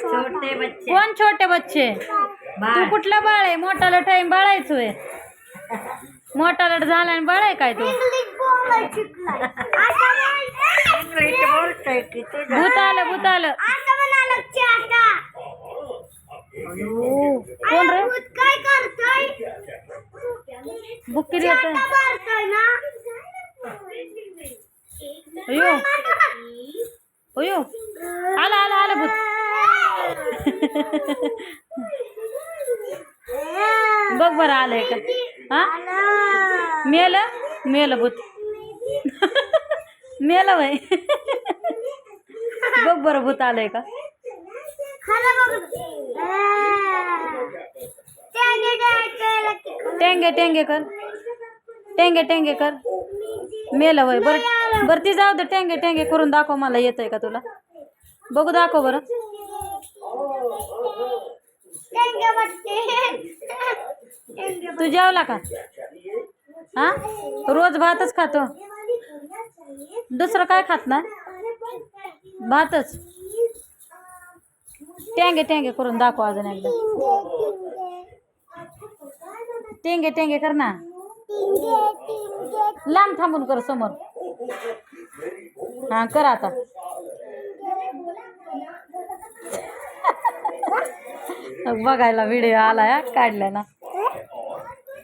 छोटे बच्चे. कोण छोटे बच्चे? तू बाळ. कुठलं बाळ आहे? मोठाला टाइम बाळायचो आहे मोठाला झाला आणि बाळ आहे काय तू? भूत आलं भूत आलं. कोण रे? येत ना. अयो. अयो. आलं? बघ बरं आलंय का? हा? मेलं? मेल भूत मेलं वय बघ बरं भूत आलंय का? टेंगे टेंगे कर. टेंगे टेंगे कर. मेलं वय. बर बरं ती जाऊ दे. टेंगे टेंगे करून दाखव मला येतंय का तुला? बघू दाखव बरं. तू जेवला का? हा? रोज भातच खातो? दुसरं काय खात ना भातच? टेंगे टेंगे करून दाखव अजून एकदा. टेंगे टेंगे कर ना. लांब थांबून कर समोर. हा कर आता. बघायला व्हिडिओ आला या काढला ना.